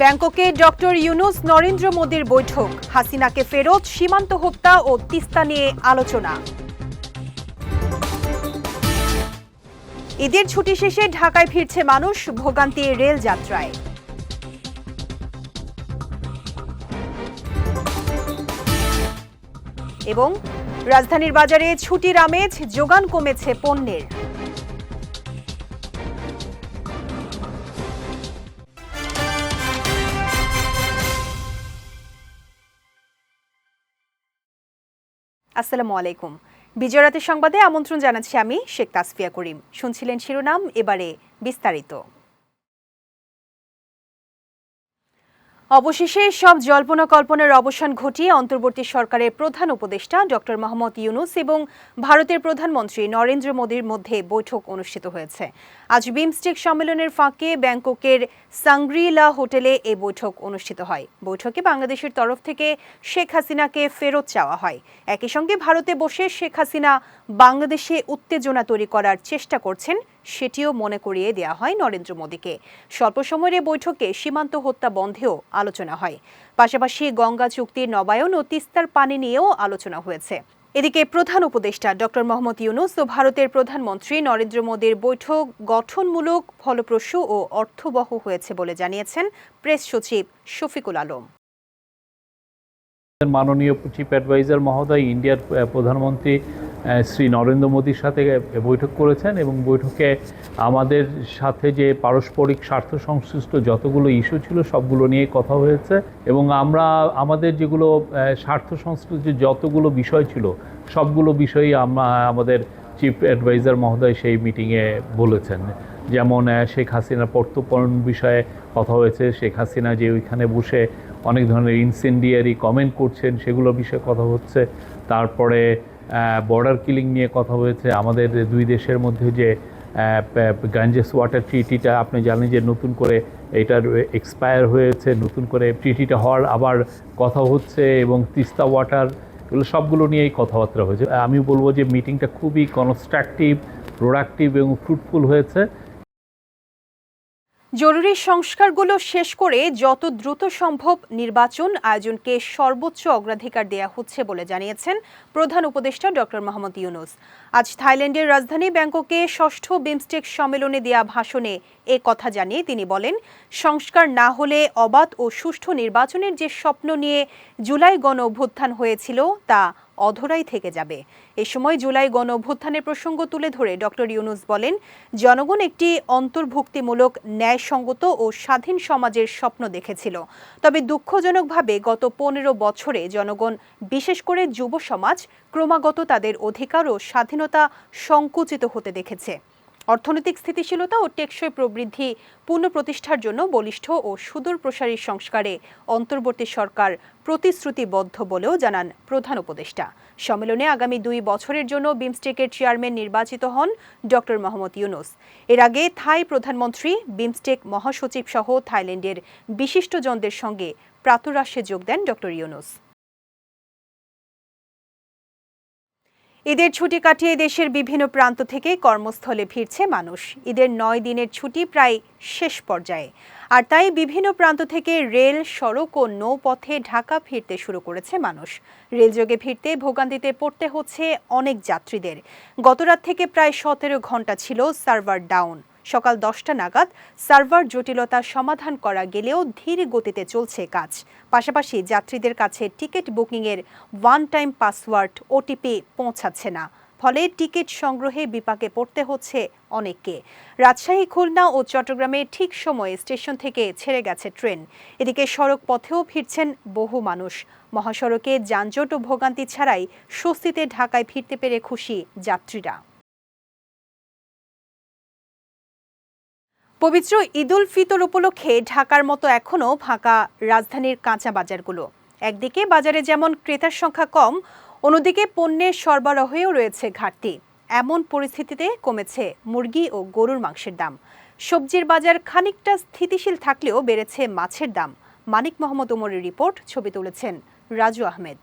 ব্যাংককে ডক্টর ইউনুস নরেন্দ্র মোদীর বৈঠক। হাসিনাকে ফেরত, সীমান্ত হত্যা ও তিস্তা নিয়ে আলোচনা। ঈদের ছুটি শেষে ঢাকায় ফিরছে মানুষ, ভোগান্তি রেল যাত্রায়। এবং রাজধানীর বাজারে ছুটির আমেজ, যোগান কমেছে পণ্যের। আসসালামু আলাইকুম। বিজয়রাতের সংবাদে আমন্ত্রণ জানাচ্ছি আমি শেখ তাসফিয়া করিম। শুনছিলেন শিরোনাম এবারে বিস্তারিত। অবশেষে সব জল্পনা কল্পনার অবসান ঘটিয়ে অন্তর্বর্তী সরকারের প্রধান উপদেষ্টা ডক্টর মোহাম্মদ ইউনুস এবং ভারতের প্রধানমন্ত্রী নরেন্দ্র মোদীর মধ্যে বৈঠক অনুষ্ঠিত হয়েছে। আজ বিমস্টেক সম্মেলনের ফাঁকে ব্যাংককের সাংগ্রিলা হোটেলে এই বৈঠক অনুষ্ঠিত হয়। বৈঠকে বাংলাদেশের তরফ থেকে শেখ হাসিনাকে ফেরত চাওয়া হয়। একই সঙ্গে ভারতে বসে শেখ হাসিনা বাংলাদেশে উত্তেজনা তৈরি করার চেষ্টা করছেন সেটিও মনে করিয়ে দেওয়া হয় নরেন্দ্র মোদীকে। স্বল্প সময়ের এই বৈঠকে সীমান্ত হত্যা বন্ধেও আলোচনা হয়। পাশাপাশি গঙ্গা চুক্তির নবায়ন ও তিস্তার পানি নিয়েও আলোচনা হয়েছে। এদিকে প্রধান উপদেষ্টা ডক্টর মোহাম্মদ ইউনুস ও ভারতের প্রধানমন্ত্রী নরেন্দ্র মোদীর বৈঠক গঠনমূলক, ফলপ্রসূ ও অর্থবহ হয়েছে বলে জানিয়েছেন প্রেস সচিব শফিকুল আলম। মাননীয় চিফ অ্যাডভাইজার মহোদয়, ইন্ডিয়ার প্রধানমন্ত্রী শ্রী নরেন্দ্র মোদীর সাথে বৈঠক করেছেন এবং বৈঠকে আমাদের সাথে যে পারস্পরিক স্বার্থ সংশ্লিষ্ট যতগুলো ইস্যু ছিল সবগুলো নিয়ে কথা হয়েছে এবং আমরা আমাদের যেগুলো স্বার্থ সংশ্লিষ্ট যতগুলো বিষয় ছিল সবগুলো বিষয়ই আমরা, আমাদের চিফ অ্যাডভাইজার মহোদয় সেই মিটিংয়ে বলেছেন। যেমন শেখ হাসিনার প্রত্যর্পণ বিষয়ে কথা হয়েছে, শেখ হাসিনা যে ওইখানে বসে অনেক ধরনের ইনসেন্ডিয়ারি কমেন্ট করছেন সেগুলো বিষয়ে কথা হচ্ছে। তারপরে বর্ডার কিলিং নিয়ে কথা হয়েছে। আমাদের দুই দেশের মধ্যে যে গাঞ্জেস ওয়াটার ট্রিটিটা আপনি জানেন যে নতুন করে এটার এক্সপায়ার হয়েছে, নতুন করে ট্রিটিটা হওয়ার আবার কথা হচ্ছে এবং তিস্তা ওয়াটার এগুলো সবগুলো নিয়েই কথাবার্তা হয়েছে। আমি বলব যে মিটিংটা খুবই কনস্ট্রাকটিভ প্রোডাক্টিভ এবং ফ্রুটফুল হয়েছে। জরুরি সংস্কারগুলো শেষ করে যত দ্রুত সম্ভব নির্বাচন আয়োজনকে সর্বোচ্চ অগ্রাধিকার দেয়া হচ্ছে বলে জানিয়েছেন প্রধান উপদেষ্টা ডক্টর মোহাম্মদ ইউনুস। আজ থাইল্যান্ডের রাজধানী ব্যাংককে ষষ্ঠ বিমস্টেক সম্মেলনে দেয়া ভাষণে এ কথা জানিয়ে তিনি বলেন, সংস্কার না হলে অবাধ ও সুষ্ঠু নির্বাচনের যে স্বপ্ন নিয়ে জুলাই গণ অভ্যুত্থান হয়েছিল তা অধরাই থেকে যাবে। এ সময় জুলাই গণ অভ্যুত্থানের প্রসঙ্গ তুলে ধরে ডক্টর ইউনুস বলেন, জনগণ একটি অন্তর্ভুক্তিমূলক ন্যায়সঙ্গত ও স্বাধীন সমাজের স্বপ্ন দেখেছিল। তবে দুঃখজনকভাবে গত পনেরো বছরে জনগণ, বিশেষ করে যুব সমাজ, ক্রমাগত তাদের অধিকার ও স্বাধীনতা সংকুচিত হতে দেখেছে। অর্থনৈতিক স্থিতিশীলতা ও টেকসই প্রবৃদ্ধি পুনঃপ্রতিষ্ঠার জন্য বলিষ্ঠ ও সুদূর প্রসারী সংস্কারে অন্তর্বর্তী সরকার প্রতিশ্রুতিবদ্ধ বলেও জানান প্রধান উপদেষ্টা। সম্মেলনে আগামী দুই বছরের জন্য বিমস্টেকের চেয়ারম্যান নির্বাচিত হন ডক্টর মোহাম্মদ ইউনুস। এর আগে থাই প্রধানমন্ত্রী, বিমস্টেক মহাসচিব সহ থাইল্যান্ডের বিশিষ্টজনদের সঙ্গে প্রাতরাশে যোগ দেন ডক্টর ইউনুস। ঈদের ছুটি কাটিয়ে দেশের বিভিন্ন প্রান্ত থেকে কর্মস্থলে ফিরছে মানুষ। ঈদের নয় দিনের ছুটি প্রায় শেষ পর্যায়ে। আর তাই বিভিন্ন প্রান্ত থেকে রেল, সড়ক ও নৌপথে ঢাকা ফিরতে শুরু করেছে মানুষ। রেলযোগে ফিরতে ভোগান্তিতে পড়তে হচ্ছে অনেক যাত্রীদের। গতরাত থেকে প্রায় সতেরো ঘণ্টা ছিল সার্ভার ডাউন। সকাল দশটা নাগাদ সার্ভার জটিলতা সমাধান করা গেলেও ধীর গতিতে চলছে কাজ। পাশাপাশি যাত্রীদের কাছে টিকিট বুকিংয়ের ওয়ান টাইম পাসওয়ার্ড ওটিপি পৌঁছাচ্ছে না, ফলে টিকিট সংগ্রহে বিপাকে পড়তে হচ্ছে অনেককে। রাজশাহী, খুলনা ও চট্টগ্রামে ঠিক সময়ে স্টেশন থেকে ছেড়ে গেছে ট্রেন। এদিকে সড়ক পথেও ফিরছেন বহু মানুষ। মহাসড়কে যানজট ও ভোগান্তি ছাড়াই স্বস্তিতে ঢাকায় ফিরতে পেরে খুশি যাত্রীরা। পবিত্র ঈদুল ফিতর উপলক্ষে ঢাকার মতো এখনও ফাঁকা রাজধানীর কাঁচা বাজারগুলো। একদিকে বাজারে যেমন ক্রেতার সংখ্যা কম, অন্যদিকে পণ্যের সরবরাহেও রয়েছে ঘাটতি। এমন পরিস্থিতিতে কমেছে মুরগি ও গরুর মাংসের দাম। সবজির বাজার খানিকটা স্থিতিশীল থাকলেও বেড়েছে মাছের দাম। মানিক মোহাম্মদ ওমরের রিপোর্ট, ছবি তুলেছেন রাজু আহমেদ।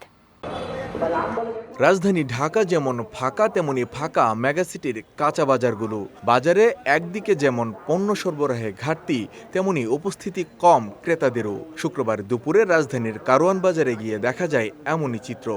রাজধানী ঢাকা যেমন ফাঁকা, তেমনি ফাঁকা মেগাসিটির কাঁচা বাজারগুলো। বাজারে একদিকে যেমন পণ্য সরবরাহে ঘাটতি, তেমনি উপস্থিতি কম ক্রেতাদেরও। শুক্রবার দুপুরে রাজধানীর কারওয়ান বাজারে গিয়ে দেখা যায় এমনই চিত্র।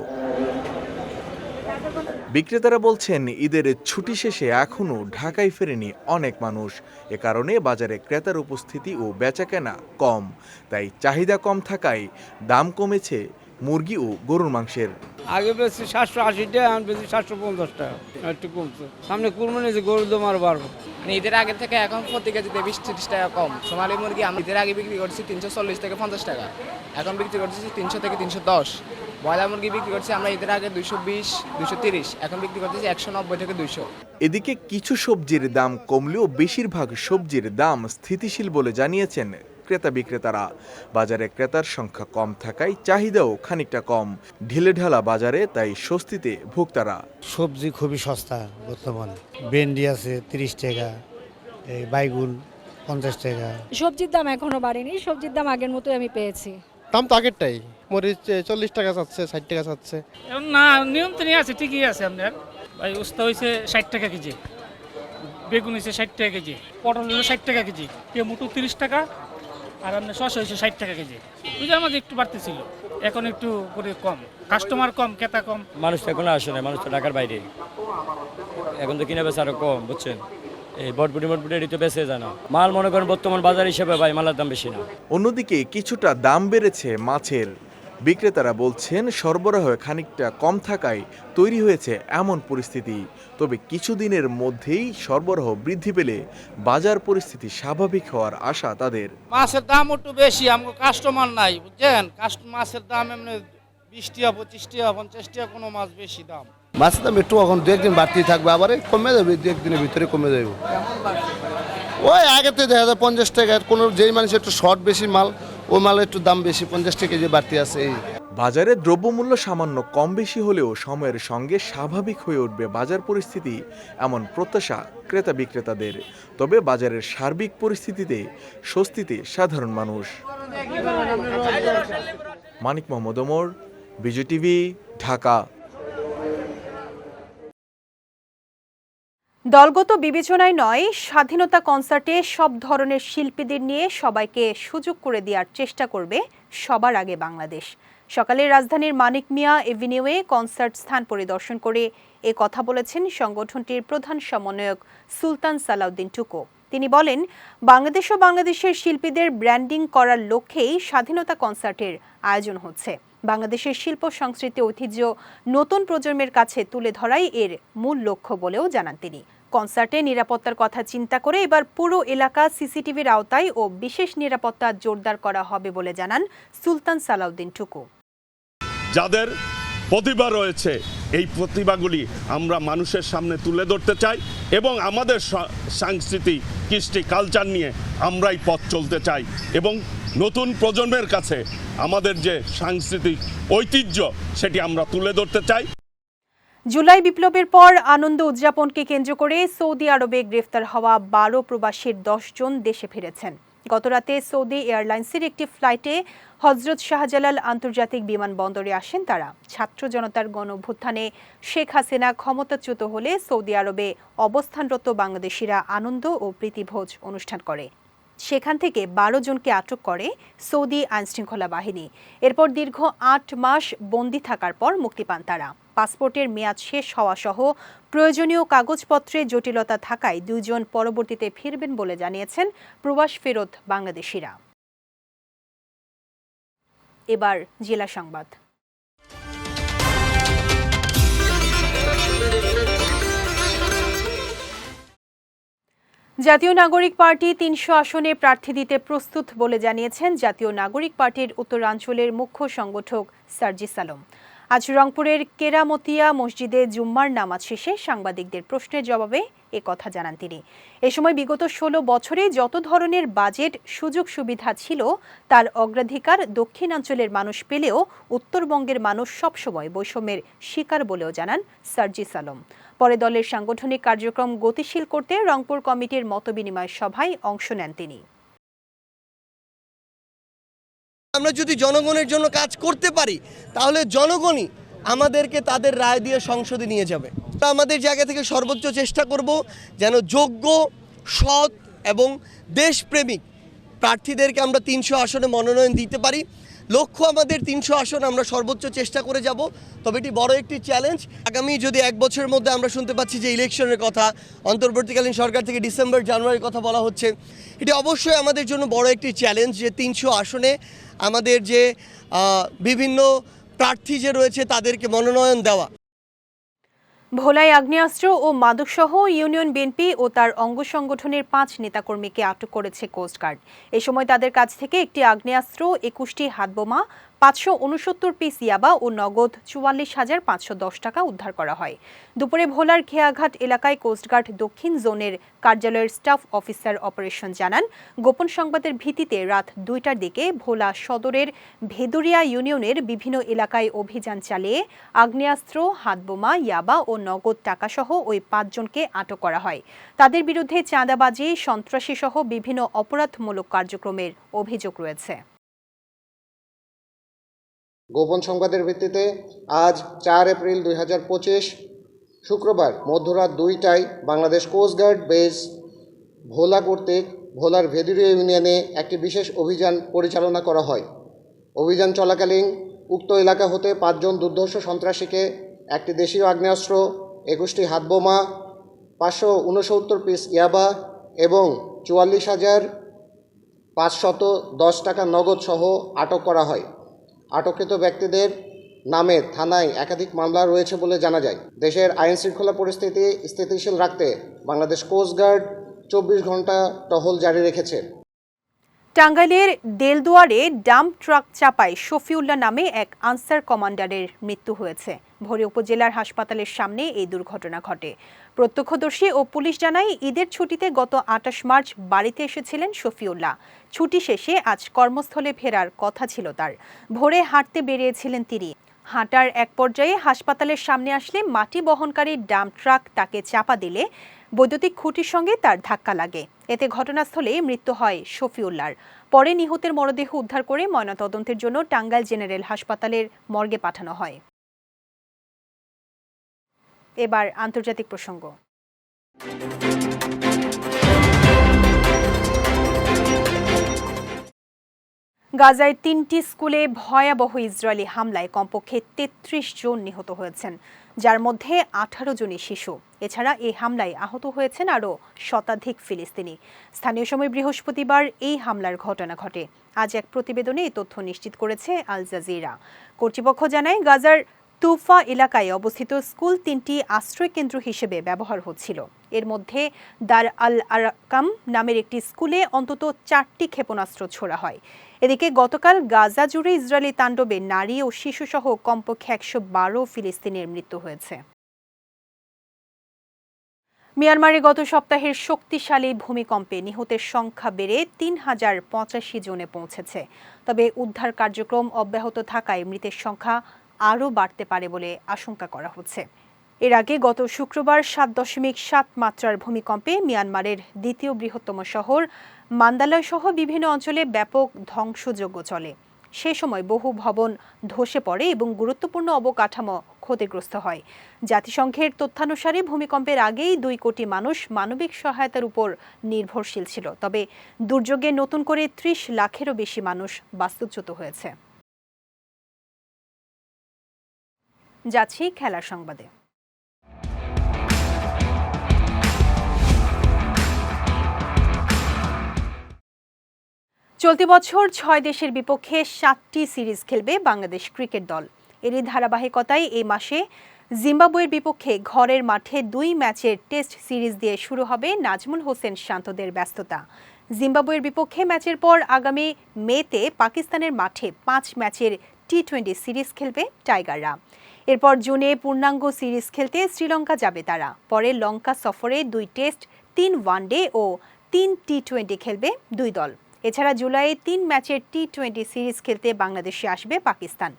বিক্রেতারা বলছেন, ঈদের ছুটি শেষে এখনও ঢাকায় ফেরেনি অনেক মানুষ। এ কারণে বাজারে ক্রেতার উপস্থিতি ও বেচাকেনা কম। তাই চাহিদা কম থাকায় দাম কমেছে মুরগি ও গরুর মাংসের? আগে বেশি সাতশো আশি টাকা এখন বেশি সাতশো পঞ্চাশ টাকা একটু কমছে। সামনে কুরবানি যে গরুর দাম আরও বাড়বে। মানে ঈদের আগে থেকে এখন প্রতি কেজিতে বিশ তিরিশ টাকা কম। সোনালী মুরগি আমি ঈদের আগে বিক্রি করছি তিনশো চল্লিশ থেকে পঞ্চাশ টাকা। এখন বিক্রি করছি তিনশো থেকে তিনশো দশ। ব্রয়লার মুরগি বিক্রি করছি আমরা ঈদের আগে দুইশো বিশ দুইশো তিরিশ। এখন বিক্রি করতেছি একশো নব্বই থেকে দুইশো। এদিকে কিছু সবজির দাম কমলেও বেশিরভাগ সবজির দাম স্থিতিশীল বলে জানিয়েছেন ক্রেতা বিক্রেতারা বাজারে ক্রেতার সংখ্যা কম থাকায় চাহিদাও খানিকটা কম। ঢিলে ঢালা বাজারে তাই স্বস্তিতে ভোক্তারা। সবজি খুবই সস্তা বর্তমানে। ভেন্ডি আছে তিরিশ টাকা এই বাইগুন পঞ্চাশ টাকা। সবজির দাম এখনও বাড়েনি সবজির দাম আগের মতোই আমি পেয়েছি। দাম তো আগেরটাই। মরিচ চল্লিশ টাকা চাচ্ছে ষাট টাকা চাচ্ছে না নিয়ন্ত্রণে আছে ঠিকই আছে আপনার ভাই উস্তা হয়েছে ষাট টাকা কেজি। বেগুন হয়েছে ষাট টাকা কেজি। পটল হলো ষাট টাকা কেজি। টমেটো তিরিশ টাকা আর আপনার ছশো হয়েছে ষাট টাকা কেজি। ওইটা আমাদের একটু বাড়তেছিল। এখন একটু করে কম। কাস্টমার কম ক্রেতা কম। মানুষ তো এখন আসে না মানুষ তো ঢাকার বাইরে। এখন তো কিনে বেচা আরও কম বুঝছেন? এই বটবুটি মটবুটি এটি তো বেঁচে যায় না। মাল মনে করেন বর্তমান বাজার হিসেবে ভাই মালের দাম বেশি না। অন্যদিকে কিছুটা দাম বেড়েছে মাছের। বিক্রেতারা বলছেন সরবরাহ খানিকটা কম থাকায় তৈরি হয়েছে এমন পরিস্থিতি। তবে কিছুদিনের মধ্যেই সরবরাহ বৃদ্ধি পেলে বাজার পরিস্থিতি স্বাভাবিক হওয়ার আশা তাদের। মাছের দাম একটু বেশি আমাকে কাস্টমার নাই বুঝছেন? কাস্ট মাছের দাম এমনি বিশ টাকা পঁচিশ টাকা পঞ্চাশ টাকা কোনো মাছ বেশি দাম। মাছের দাম একটু এখন দু একদিন বাড়তি থাকবে আবার কমে যাবে দু একদিনের ভিতরে কমে যাবে। ওই আগে তো দেখা যায় পঞ্চাশ টাকা কোনো যেই মানুষ একটু শর্ট বেশি মাল ওই মালের একটু দাম বেশি, পঞ্চাশ টাকা কেজি বাড়তি আছে বাজারে দ্রব্যমূল্য সামান্য কম বেশি হলেও সময়ের সঙ্গে স্বাভাবিক হয়ে উঠবে বাজার পরিস্থিতি, এমন প্রত্যাশা ক্রেতা বিক্রেতাদের। তবে বাজারের সার্বিক পরিস্থিতিতে স্বস্তিতে সাধারণ মানুষ। মানিক মোহাম্মদ ওমর বিজয় টিভি ঢাকা। দলগত বিবেচনায় নয়, স্বাধীনতা কনসার্টে সব ধরনের শিল্পীদের নিয়ে সবাইকে সুযোগ করে দেওয়ার চেষ্টা করবে সবার আগে বাংলাদেশ। সকালে রাজধানীর মানিক মিয়া এভিনিউয়ে কনসার্ট স্থান পরিদর্শন করে এ কথা বলেছেন সংগঠনটির প্রধান সমন্বয়ক সুলতান সালাউদ্দিন টুকো। তিনি বলেন, বাংলাদেশ ও বাংলাদেশের শিল্পীদের ব্র্যান্ডিং করার লক্ষ্যেই স্বাধীনতা কনসার্টের আয়োজন হচ্ছে। বাংলাদেশের শিল্প, সংস্কৃতি, ঐতিহ্য নতুন প্রজন্মের কাছে তুলে ধরাই এর মূল লক্ষ্য বলেও জানান তিনি। কনসার্টে নিরাপত্তার কথা চিন্তা করে এবার পুরো এলাকা সিসিটিভির আওতায় ও বিশেষ নিরাপত্তা জোরদার করা হবে বলে জানান সুলতান সালাউদ্দিন টুকু যাদের প্রতিভা রয়েছে, এই প্রতিভাগুলি আমরা মানুষের সামনে তুলে ধরতে চাই এবং আমাদের সাংস্কৃতিক কৃষ্টি কালচার নিয়ে আমরাই পথ চলতে চাই এবং নতুন প্রজন্মের কাছে আমাদের যে সাংস্কৃতিক ঐতিহ্য, সেটি আমরা তুলে ধরতে চাই। জুলাই বিপ্লবের পর আনন্দ উদযাপনকে কেন্দ্র করে সৌদি আরবে গ্রেফতার হওয়া বারো প্রবাসীর জন দেশে ফিরেছেন। গতরাতে সৌদি এয়ারলাইন্সের একটি ফ্লাইটে হজরত শাহজালাল আন্তর্জাতিক বিমানবন্দরে আসেন তারা। ছাত্র জনতার গণভ্যুত্থানে শেখ হাসিনা ক্ষমতাচ্যুত হলে সৌদি আরবে অবস্থানরত বাংলাদেশিরা আনন্দ ও প্রীতিভোজ অনুষ্ঠান করে। সেখান থেকে বারো জনকে আটক করে সৌদি আইনশৃঙ্খলা বাহিনী। এরপর দীর্ঘ আট মাস বন্দি থাকার পর মুক্তি পান তারা। পাসপোর্টের মেয়াদ শেষ হওয়া সহ প্রয়োজনীয় কাগজপত্রে জটিলতা থাকায় দুজন পরবর্তীতে ফিরবেন বলে জানিয়েছেন প্রবাস ফেরত বাংলাদেশিরা। এবার জেলা সংবাদ। জাতীয় নাগরিক পার্টি তিনশো আসনে প্রার্থী দিতে প্রস্তুত বলে জানিয়েছেন জাতীয় নাগরিক পার্টির উত্তরাঞ্চলের মুখ্য সংগঠক সার্জিস আলম। আজ রংপুরের কেরামতিয়া মসজিদে জুম্মার নামাজ শেষে সাংবাদিকদের প্রশ্নের জবাবে এ কথা জানান তিনি। এ সময় বিগত ষোলো বছরে যত ধরনের বাজেট, সুযোগ সুবিধা ছিল, তার অগ্রাধিকার দক্ষিণাঞ্চলের মানুষ পেলেও উত্তরবঙ্গের মানুষ সবসময় বৈষম্যের শিকার বলেও জানান সার্জিস আলম। পরে দলের সাংগঠনিক কার্যক্রম গতিশীল করতে রংপুর কমিটির মতবিনিময় সভায় অংশ নেন তিনি। আমরা যদি জনগণের জন্য কাজ করতে পারি, তাহলে জনগণই আমাদেরকে তাদের রায় দিয়ে সংসদে নিয়ে যাবে। আমাদের জায়গা থেকে সর্বোচ্চ চেষ্টা করব যেন যোগ্য, সৎ এবং দেশপ্রেমিক প্রার্থীদেরকে আমরা তিনশো আসনে মনোনয়ন দিতে পারি। লক্ষ্য আমাদের তিনশো আসন আমরা সর্বোচ্চ চেষ্টা করে যাব, তবে এটি বড় একটি চ্যালেঞ্জ আগামী যদি এক বছরের মধ্যে আমরা শুনতে পাচ্ছি যে ইলেকশনের কথা, অন্তর্বর্তীকালীন সরকার থেকে ডিসেম্বর, জানুয়ারির কথা বলা হচ্ছে, এটি অবশ্যই আমাদের জন্য বড় একটি চ্যালেঞ্জ যে তিনশো আসনে আমাদের যে বিভিন্ন প্রার্থী যে রয়েছে তাদেরকে মনোনয়ন দেওয়া। ভোলায় আগ্নেয়াস্ত্র ও মাদকসহ ইউনিয়ন বিএনপি ও তার অঙ্গ সংগঠনের পাঁচ নেতাকর্মীকে আটক করেছে কোস্টগার্ড। এ সময় তাদের কাছ থেকে একটি আগ্নেয়াস্ত্র, একুশটি হাতবোমা পাঁচশো উনসত্তর পিস ইয়াবা ও নগদ চুয়াল্লিশ হাজার পাঁচশো দশ টাকা উদ্ধার করা হয়। দুপুরে ভোলার খেয়াঘাট এলাকায় কোস্টগার্ড দক্ষিণ জোনের কার্যালয়ের স্টাফ অফিসার অপারেশন জানান। গোপন সংবাদের ভিত্তিতে রাত দুইটার দিকে ভোলা সদরের ভেদুরিয়া ইউনিয়নের বিভিন্ন এলাকায় অভিযান চালিয়ে আগ্নেয়াস্ত্র, হাতবোমা, ইয়াবা ও নগদ টাকাসহ ওই পাঁচজনকে আটক করা হয়। তাদের বিরুদ্ধে চাঁদাবাজি সন্ত্রাসী সহ বিভিন্ন অপরাধমূলক কার্যক্রমের অভিযোগ রয়েছে। গোপন সংবাদের ভিত্তিতে আজ চার এপ্রিল দুই হাজার পঁচিশ শুক্রবার মধ্যরাত দুইটায় বাংলাদেশ কোস্টগার্ড বেস ভোলা কর্তৃক ভোলার ভেদুরিয়া ইউনিয়নে একটি বিশেষ অভিযান পরিচালনা করা হয়। অভিযান চলাকালীন উক্ত এলাকা হতে পাঁচজন দুর্ধর্ষ সন্ত্রাসীকে একটি দেশীয় আগ্নেয়াস্ত্র, একুশটি হাতবোমা, পাঁচশো উনসত্তর পিস ইয়াবা এবং চুয়াল্লিশ হাজার পাঁচশত দশ টাকা নগদ সহ আটক করা হয়। আটককৃত ব্যক্তিদের নামে থানায় একাধিক মামলা রয়েছে বলে জানা যায়। দেশের আইন শৃঙ্খলা পরিস্থিতি স্থিতিশীল রাখতে বাংলাদেশ কোস্টগার্ড চব্বিশ ঘণ্টা টহল জারি রেখেছে। টাঙ্গাইলের দেলদুয়ারে ডাম্প ট্রাক চাপায় শফিউল্লাহ নামে এক আনসার কমান্ডারের মৃত্যু হয়েছে। ভোরে উপজেলার হাসপাতালের সামনে এই দুর্ঘটনা ঘটে। প্রত্যক্ষদর্শী ও পুলিশ জানায়, ঈদের ছুটিতে গত আটাশ মার্চ বাড়িতে এসেছিলেন শফিউল্লাহ। ছুটি শেষে আজ কর্মস্থলে ফেরার কথা ছিল তার। ভোরে হাঁটতে বেরিয়েছিলেন তিনি। হাঁটার এক পর্যায়ে হাসপাতালের সামনে আসলে মাটি বহনকারী ডাম্প ট্রাক তাকে চাপা দিলে বৈদ্যুতিক খুঁটির সঙ্গে তার ধাক্কা লাগে। এতে ঘটনাস্থলে মৃত্যু হয় শফিউল্লাহর। পরে নিহতের মরদেহ উদ্ধার করে ময়নাতদন্তের জন্য টাঙ্গাইল জেনারেল হাসপাতালের মর্গে পাঠানো হয়। এবার আন্তর্জাতিক প্রসঙ্গ। গাজায় তিনটি স্কুলে ভয়াবহ ইসরায়েলি হামলায় কমপক্ষে তেত্রিশ জন নিহত হয়েছেন, যার মধ্যে আঠারো জনই শিশু। এছাড়া এই হামলায় আহত হয়েছেন আরও শতাধিক ফিলিস্তিনি। স্থানীয় সময় বৃহস্পতিবার এই হামলার ঘটনা ঘটে। আজ এক প্রতিবেদনে এই তথ্য নিশ্চিত করেছে আল জাজিরা। কর্তৃপক্ষ জানায়, গাজার তুফা এলাকায় অবস্থিত স্কুল তিনটি আশ্রয় কেন্দ্র হিসেবে ব্যবহার হচ্ছিল। এর মধ্যে দার আল আরাকাম নামের একটি স্কুলে অন্তত চারটি ক্ষেপণাস্ত্র ছোড়া হয়। এদিকে গতকাল গাজা জুড়ে ইসরায়েলি তাণ্ডবে নারী ও শিশুসহ কমপক্ষে একশো বারো ফিলিস্তিনের মৃত্যু হয়েছে। মিয়ানমারে গত সপ্তাহের শক্তিশালী ভূমিকম্পে নিহতের সংখ্যা বেড়ে তিন হাজার পঁচাশি জনে পৌঁছেছে। তবে উদ্ধার কার্যক্রম অব্যাহত থাকায় মৃতের সংখ্যা আরও বাড়তে পারে বলে আশঙ্কা করা হচ্ছে। এর আগে গত শুক্রবার সাত দশমিক সাত মাত্রার ভূমিকম্পে মিয়ানমারের দ্বিতীয় বৃহত্তম শহর মান্দালয় সহ বিভিন্ন অঞ্চলে ব্যাপক ধ্বংসযজ্ঞ চলে। সে সময় বহু ভবন ধসে পড়ে এবং গুরুত্বপূর্ণ অবকাঠামো ক্ষতিগ্রস্ত হয়। জাতিসংঘের তথ্যানুসারে ভূমিকম্পের আগেই দুই কোটি মানুষ মানবিক সহায়তার উপর নির্ভরশীল ছিল। তবে দুর্যোগে নতুন করে ত্রিশ লাখেরও বেশি মানুষ বাস্তুচ্যুত হয়েছে। যাচ্ছি খেলার সংবাদে। চলতি বছর ছয় দেশের বিপক্ষে সাতটি সিরিজ খেলবে বাংলাদেশ ক্রিকেট দল। এরই ধারাবাহিকতায় এই মাসে জিম্বাবুয়ের বিপক্ষে ঘরের মাঠে দুই ম্যাচের টেস্ট সিরিজ দিয়ে শুরু হবে নাজমুল হোসেন শান্তদের ব্যস্ততা। জিম্বাবুয়ের বিপক্ষে ম্যাচের পর আগামী মেতে পাকিস্তানের মাঠে পাঁচ ম্যাচের টি টোয়েন্টি সিরিজ খেলবে টাইগাররা। এরপর জুনে পূর্ণাঙ্গ সিরিজ খেলতে শ্রীলঙ্কা যাবে তারা। পরে লঙ্কা সফরে দুই টেস্ট, তিন ওয়ানডে ও তিন টি টোয়েন্টি খেলবে দুই দল। এছাড়া জুলাইয়ে তিন ম্যাচের টি টোয়েন্টি সিরিজ খেলতে বাংলাদেশে আসবে পাকিস্তান।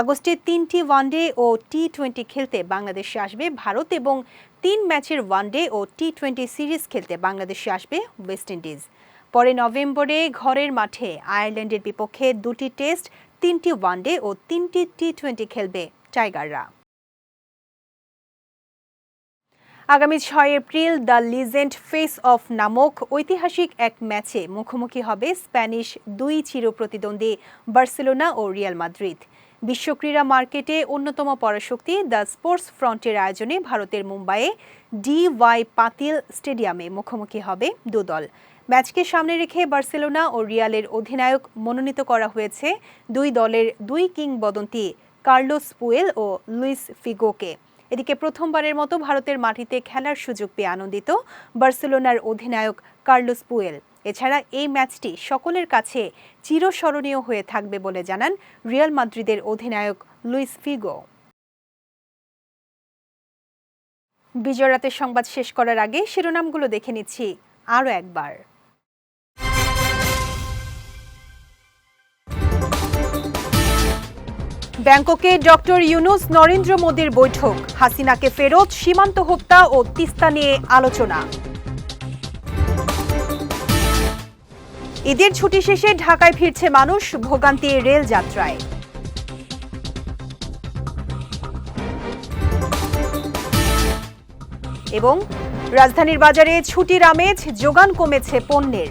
আগস্টে তিনটি ওয়ানডে ও টি টোয়েন্টি খেলতে বাংলাদেশে আসবে ভারত এবং তিন ম্যাচের ওয়ানডে ও টি টোয়েন্টি সিরিজ খেলতে বাংলাদেশে আসবে ওয়েস্ট ইন্ডিজ। পরে নভেম্বরে ঘরের মাঠে আয়ারল্যান্ডের বিপক্ষে দুটি টেস্ট, তিনটি ওয়ানডে ও তিনটি টি টোয়েন্টি খেলবে টাইগাররা। আগামী ছয় April the legend face off নামক ঐতিহাসিক এক ম্যাচে মুখোমুখি হবে স্প্যানিশ দুই চিরপ্রতিদ্বন্দ্বী বার্সেলোনা ও রিয়াল মাদ্রিদ। বিশ্বক্রীড়া মার্কেটে অন্যতম পরাশক্তি দ্য স্পোর্টস ফ্রন্টের আয়োজনে ভারতের মুম্বাইয়ে ডি ওয়াই পাতিল স্টেডিয়ামে মুখোমুখি হবে দুদল ম্যাচকে সামনে রেখে বার্সেলোনা ও রিয়ালের অধিনায়ক মনোনীত করা হয়েছে দুই দলের দুই কিংবদন্তি কার্লোস পুয়েল ও লুইস ফিগোকে। এদিকে প্রথমবারের মতো ভারতের মাটিতে খেলার সুযোগ পেয়ে আনন্দিত বার্সেলোনার অধিনায়ক কার্লোস পুয়েল। এছাড়া এই ম্যাচটি সকলের কাছে চিরস্মরণীয় হয়ে থাকবে বলে জানান রিয়াল মাদ্রিদের অধিনায়ক লুইস ফিগো। বিজয় রাতের সংবাদ শেষ করার আগে শিরোনামগুলো দেখে নিচ্ছি আরও একবার। ব্যাংককে ডক্টর ইউনুস নরেন্দ্র মোদীর বৈঠক। হাসিনাকে ফেরত, সীমান্ত হত্যা ও তিস্তা নিয়ে আলোচনা। ঈদের ছুটি শেষে ঢাকায় ফিরছে মানুষ ভোগান্তি রেল যাত্রায়। এবং রাজধানীর বাজারে ছুটির আমেজ, যোগান কমেছে পণ্যের।